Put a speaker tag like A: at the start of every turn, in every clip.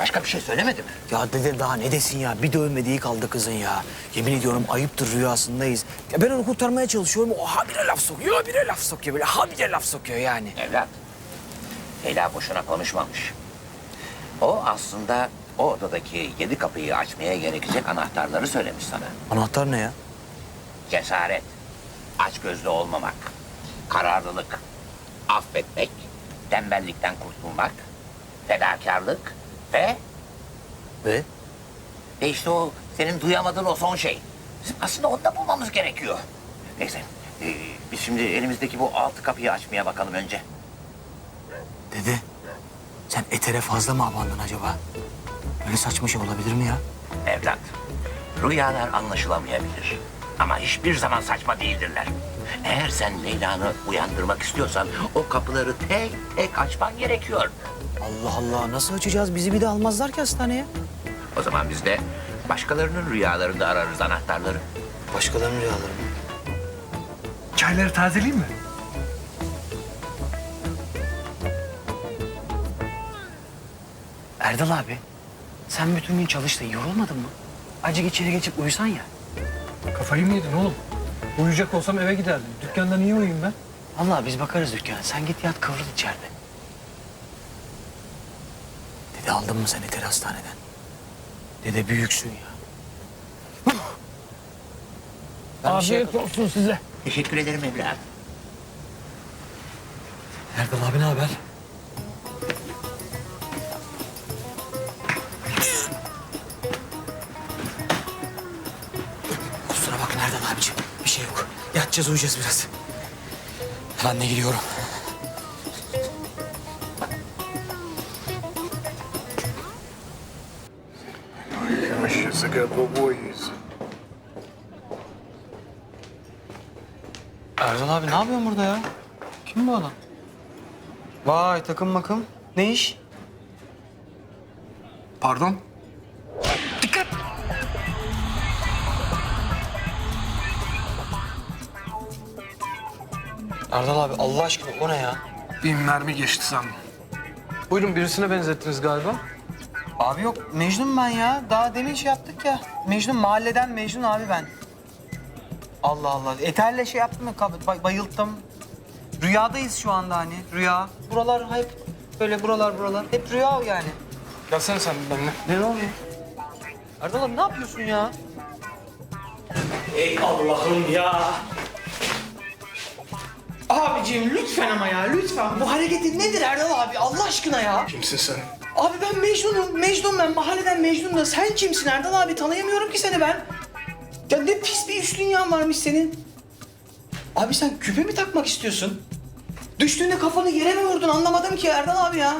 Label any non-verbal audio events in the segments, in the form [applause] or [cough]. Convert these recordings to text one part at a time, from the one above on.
A: Başka bir şey söylemedi mi?
B: Ya dede daha ne desin ya? Bir dövmediği kaldı kızın ya. Yemin ediyorum ayıptır rüyasındayız. Ya ben onu kurtarmaya çalışıyorum. O habire laf sokuyor, habire laf sokuyor. Böyle habire laf sokuyor yani.
A: Evlat, Leyla boşuna konuşmamış. O aslında o odadaki yedi kapıyı açmaya gerekecek anahtarları söylemiş sana.
B: Anahtar ne ya?
A: Cesaret, açgözlü olmamak, kararlılık, affetmek, tembellikten kurtulmak, fedakarlık ve
B: Ve?
A: ve işte o senin duyamadığın o son şey. Bizim aslında onu da bulmamız gerekiyor. Neyse, ee, biz şimdi elimizdeki bu altı kapıyı açmaya bakalım önce.
B: Dede, sen etere fazla mı abandın acaba? Böyle saçma şey olabilir mi ya?
A: Evlat, rüyalar anlaşılamayabilir. Ama hiçbir zaman saçma değildirler. Eğer sen Leyla'nı uyandırmak istiyorsan o kapıları tek tek açman gerekiyor.
B: Allah Allah, nasıl açacağız? Bizi bir de almazlar ki hastaneye.
A: O zaman biz de başkalarının rüyalarında ararız anahtarları.
B: Başkalarının rüyaları mı?
C: Çayları tazeleyeyim mi?
B: Erdal abi, sen bütün gün çalıştın, yorulmadın mı? Acık içeri geçip uyusan ya.
C: Kafayı mı yedin oğlum? Uyuyacak olsam eve giderdim. Dükkanda niye uyuyayım ben?
B: Vallahi biz bakarız dükkana. Sen git yat kıvrıl içeride. Dede aldın mı sen Eteri hastaneden? Dede büyüksün ya. Ben bir şey
C: Afiyet olsun size.
A: Teşekkür ederim evlat.
B: Erdal abi ne haber? Kusura bakma Erdal abiciğim. Bir şey yok. Yatacağız uyuyacağız biraz. Ben de gidiyorum.
D: Boyuz.
B: Erdal abi ne yapıyorsun burada ya? Kim bu adam? Vay takım makım. Ne iş?
D: Pardon?
B: Erdal abi Allah aşkına o ne ya?
D: Bir mermi geçti sandım.
C: Buyurun birisine benzettiniz galiba.
B: Abi yok Mecnun ben ya. Daha demin şey yaptık ya. Mecnun mahalleden Mecnun abi ben. Allah Allah. Eterle şey yaptım mı? kab- bay- bayılttım. Rüyadayız şu anda hani. Rüya. Buralar hep böyle buralar buralar. Hep rüya yani.
C: Gelsene sen benimle.
B: Ne oluyor? Erdal abi ne yapıyorsun ya?
E: Ey Allah'ım ya. Abiciğim lütfen ama ya lütfen. Bu hareketin nedir Erdal abi Allah aşkına ya?
D: Kimsin sen?
E: Abi ben Mecnun'um. Mecnun ben. Mahalleden Mecnun da. Sen kimsin Erdal abi? Tanıyamıyorum ki seni ben. Ya ne pis bir üst dünyan varmış senin. Abi sen küpe mi takmak istiyorsun? Düştüğünde kafanı yere mi vurdun anlamadım ki Erdal abi ya.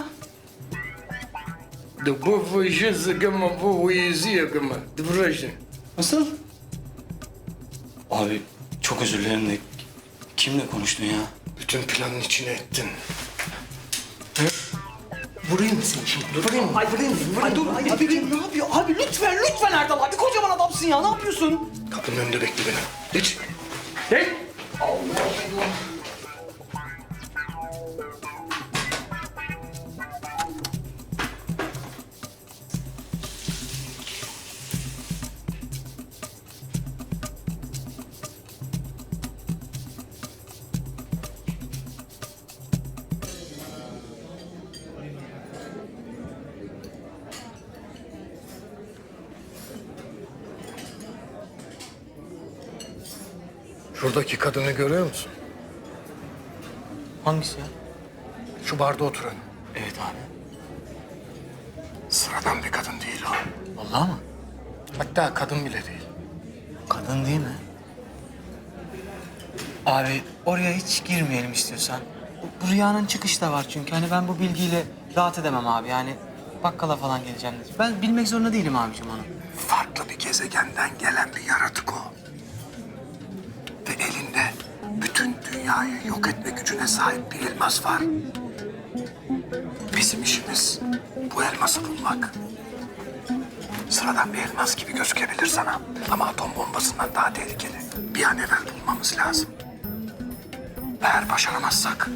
D: De bu fışı zıgıma bu uyuzu yakıma. De burası.
E: Nasıl?
F: Abi çok özür dilerim de kimle konuştun ya?
D: Bütün planın içine ettin.
E: Vurayım mı seni şimdi? Vurayım mı? Ay vurayım mı? Ay dur. Ay, abicim ne yapıyor? Abi lütfen lütfen Erdal abi. Kocaman adamsın ya. Ne yapıyorsun?
D: Kapının önünde bekle beni. Geç. Şuradaki kadını görüyor musun?
B: Hangisi ya?
D: Şu barda oturan.
B: Evet abi.
D: Sıradan bir kadın değil o.
B: Vallahi mı?
D: Hatta kadın bile değil.
B: Kadın değil mi? Abi oraya hiç girmeyelim istiyorsan. Bu, bu rüyanın çıkışı da var çünkü. Hani ben bu bilgiyle rahat edemem abi. Yani bakkala falan geleceğim dedi. Ben bilmek zorunda değilim abicim onu.
D: Farklı bir gezegenden gelen sahip bir elmas var. Bizim işimiz bu elması bulmak. Sıradan bir elmas gibi gözükebilir sana. Ama atom bombasından daha tehlikeli. Bir an evvel bulmamız lazım. Eğer başaramazsak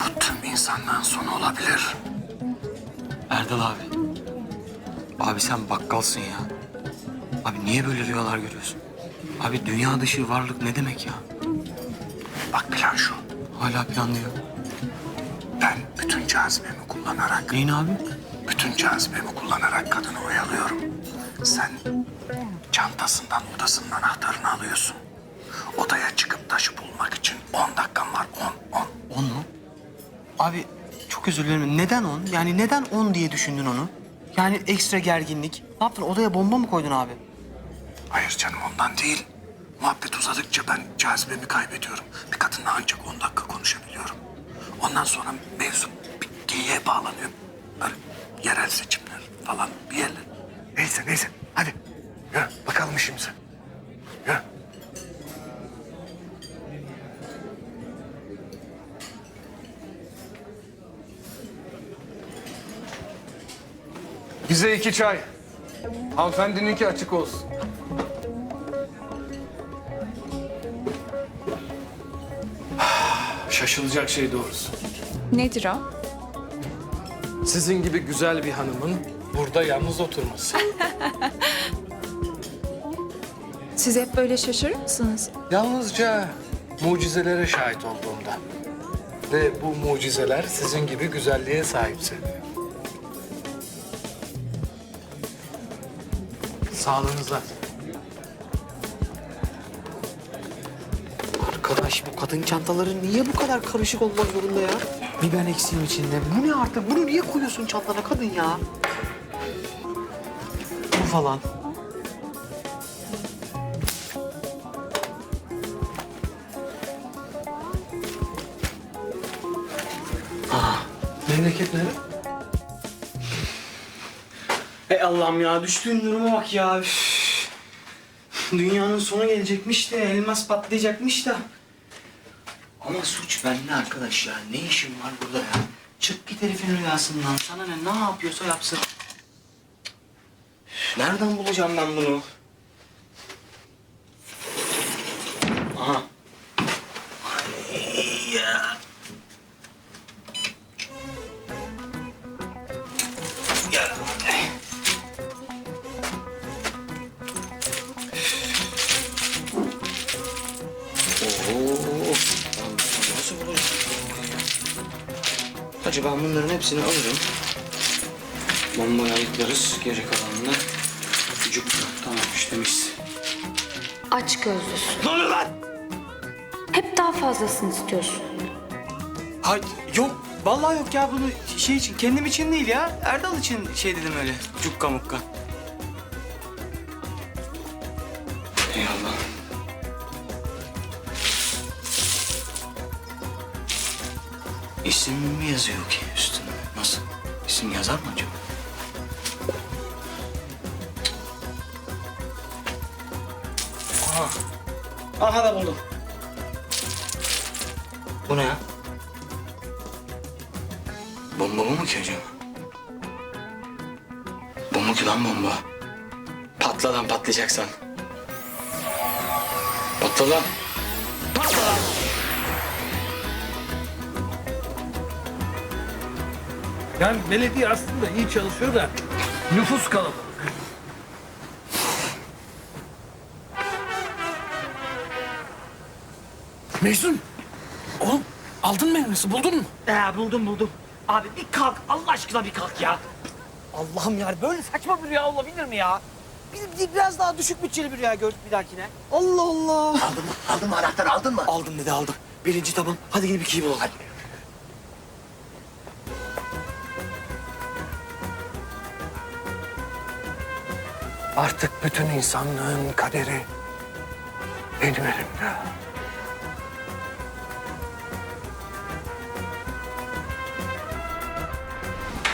D: bu tüm insanlığın sonu olabilir.
B: Erdal abi. Abi sen bakkalsın ya. Abi niye böyle rüyalar görüyorsun? Abi dünya dışı varlık ne demek ya? Hala planlıyor.
D: Ben bütün cazibemi kullanarak,
B: Neyin abi?
D: bütün cazibemi kullanarak kadını oyalıyorum. Sen çantasından odasının anahtarını alıyorsun. Odaya çıkıp taşı bulmak için 10 dakikan var. 10, 10.
B: On mu? Abi çok özür dilerim. Neden on? Yani neden on diye düşündün onu? Yani ekstra gerginlik. Ne yaptın? Odaya bomba mı koydun abi?
D: Hayır canım ondan değil. Muhabbet uzadıkça ben cazibemi kaybediyorum. Bir kadınla ancak 10 dakika. Ondan sonra mevzu bir geyiğe bağlanıyor. Böyle yerel seçimler falan bir yerler. Neyse neyse hadi yürü bakalım işimize. Yürü.
C: Bize iki çay. Hanımefendininki açık olsun. Şaşılacak şey doğrusu.
G: Nedir o?
C: Sizin gibi güzel bir hanımın burada yalnız oturması. [laughs]
G: Siz hep böyle şaşırır mısınız?
C: Yalnızca mucizelere şahit olduğumda. Ve bu mucizeler sizin gibi güzelliğe sahipse. Sağlığınıza.
B: Arkadaş bu kadın çantaları niye bu kadar karışık olmak zorunda ya? Bir ben eksiğim içinde. Bu ne artık? Bunu niye koyuyorsun çantana kadın ya? Bu falan.
C: Memleket nere?
B: Ey Allah'ım ya düştüğün duruma bak ya. Üf. Dünyanın sonu gelecekmiş de elmas patlayacakmış da. Ama suç bende arkadaş ya. Ne işin var burada ya? Çık git herifin rüyasından. Sana ne? Ne yapıyorsa yapsın. Nereden bulacağım ben bunu? Hacı ben bunların hepsini alırım. Bombayı ayıklarız. Geri kalanını çocuk tamam işte mis.
H: Aç gözlüsün.
B: Ne oluyor lan?
H: Hep daha fazlasını istiyorsun.
B: Hayır yok. Vallahi yok ya bunu şey için kendim için değil ya. Erdal için şey dedim öyle. Cukka mukka. İsim mi yazıyor ki üstüne? Nasıl? İsim yazar mı acaba? Aha. Aha da buldum. Bu ne ya? Bomba bu mu ki acaba? Bu mu ki lan bomba? Patla lan patlayacaksan. Patla lan.
C: Yani belediye aslında iyi çalışıyor da nüfus kalabalık.
E: Mecnun. Oğlum aldın mı elması buldun mu?
I: Ee, buldum buldum. Abi bir kalk Allah aşkına bir kalk ya. Allah'ım ya böyle saçma bir rüya olabilir mi ya? Biz bir- biraz daha düşük bütçeli bir rüya gördük bir dahakine. Allah Allah.
A: Aldın mı? Aldın mı anahtarı aldın mı?
I: Aldım dedi aldım. Birinci tamam. Hadi gidip ikiyi bulalım.
A: Hadi.
D: Artık bütün insanlığın kaderi benim elimde.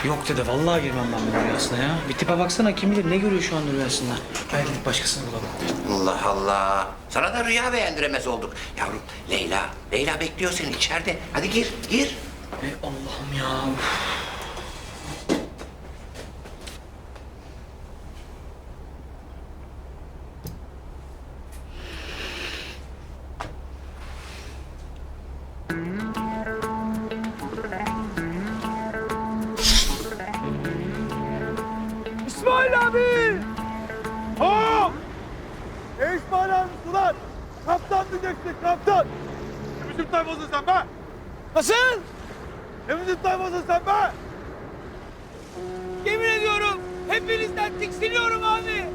B: Yok dede vallahi girmem ben bu rüyasına ya. Bir tipe baksana kim bilir ne görüyor şu anda rüyasında. Gel gidip başkasını bulalım.
A: Allah Allah. Sana da rüya beğendiremez olduk. Yavrum Leyla, Leyla bekliyor seni içeride. Hadi gir, gir.
B: Ey Allah'ım ya. Uf.
J: İsmail abi! Hop! Ne İsmail abi ulan? Kaptan diyeceksin kaptan. Ne biçim tayfasın sen be? Nasıl? Ne biçim tayfasın sen be? Yemin ediyorum hepinizden tiksiniyorum abi.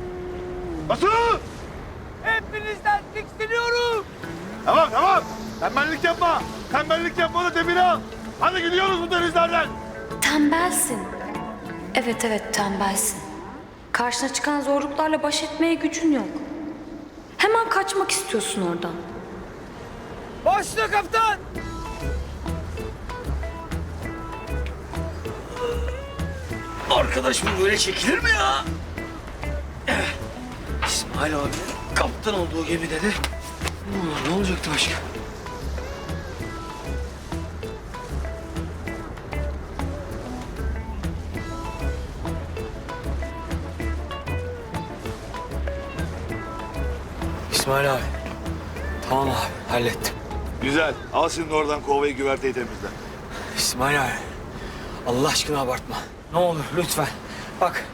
J: Nasıl? Hepinizden tiksiniyorum. Tamam tamam. Tembellik yapma. Tembellik yapma da demiri al. Hadi gidiyoruz bu denizlerden.
H: Tembelsin. Evet evet tembelsin. Karşına çıkan zorluklarla baş etmeye gücün yok. Hemen kaçmak istiyorsun oradan.
J: Başla kaptan. Arkadaş bu böyle çekilir mi ya? İsmail abi kaptan olduğu gemide de Ulan ne olacaktı başka?
B: İsmail abi. Tamam abi hallettim.
K: Güzel. Al şimdi oradan kovayı güverteyi temizle.
B: İsmail abi. Allah aşkına abartma. Ne olur lütfen. Bak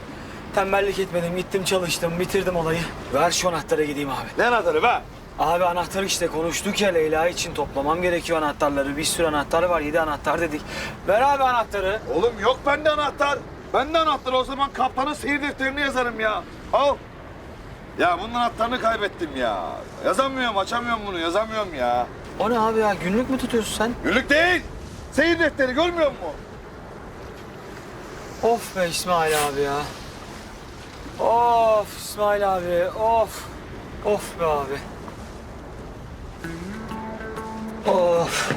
B: tembellik etmedim gittim çalıştım bitirdim olayı. Ver şu anahtarı gideyim abi.
K: Ne anahtarı be?
B: Abi anahtar işte konuştuk ya Leyla için toplamam gerekiyor anahtarları. Bir sürü anahtar var yedi anahtar dedik. Ver abi anahtarı.
K: Oğlum yok bende anahtar. Bende anahtar o zaman kaptanın seyir defterini yazarım ya. Al. Ya bunun anahtarını kaybettim ya. Yazamıyorum, açamıyorum bunu, yazamıyorum ya.
B: O ne abi ya günlük mü tutuyorsun sen?
K: Günlük değil. Seyir defteri görmüyor musun?
B: Of be İsmail abi ya. Of İsmail abi of. Of be abi. Of.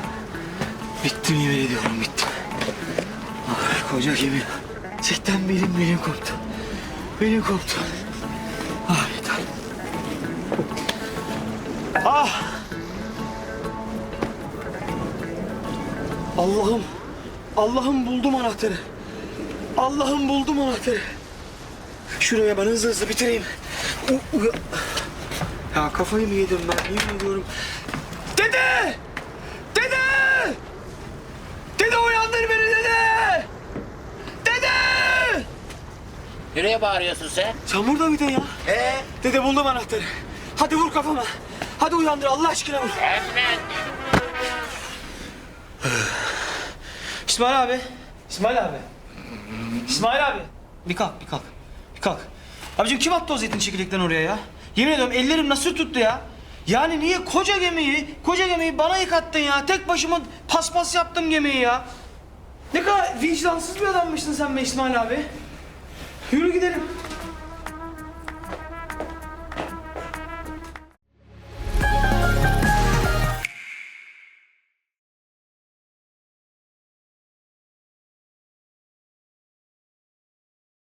B: Bittim yemin ediyorum bittim. Ah, koca gemi. Gerçekten benim benim koptu. Benim koptu. Ah yeter. Ah. Allah'ım. Allah'ım buldum anahtarı. Allah'ım buldum anahtarı. Şuraya ben hızlı hızlı bitireyim. Ya kafayı mı yedim ben yemin ediyorum. Dede! Dede! Dede uyandır beni dede! Dede!
A: Nereye bağırıyorsun sen?
B: Sen burada mıydın ya?
A: Ee?
B: Dede buldum anahtarı. Hadi vur kafama. Hadi uyandır Allah aşkına.
A: Emret.
B: İsmail abi. İsmail abi. İsmail abi. Bir kalk, bir kalk. Bir kalk. Abicim kim attı o zeytin çekirdekten oraya ya? Yemin ediyorum ellerim nasıl tuttu ya? Yani niye koca gemiyi, koca gemiyi bana yıkattın ya? Tek başıma paspas yaptım gemiyi ya. Ne kadar vicdansız bir adammışsın sen be İsmail abi. Yürü gidelim.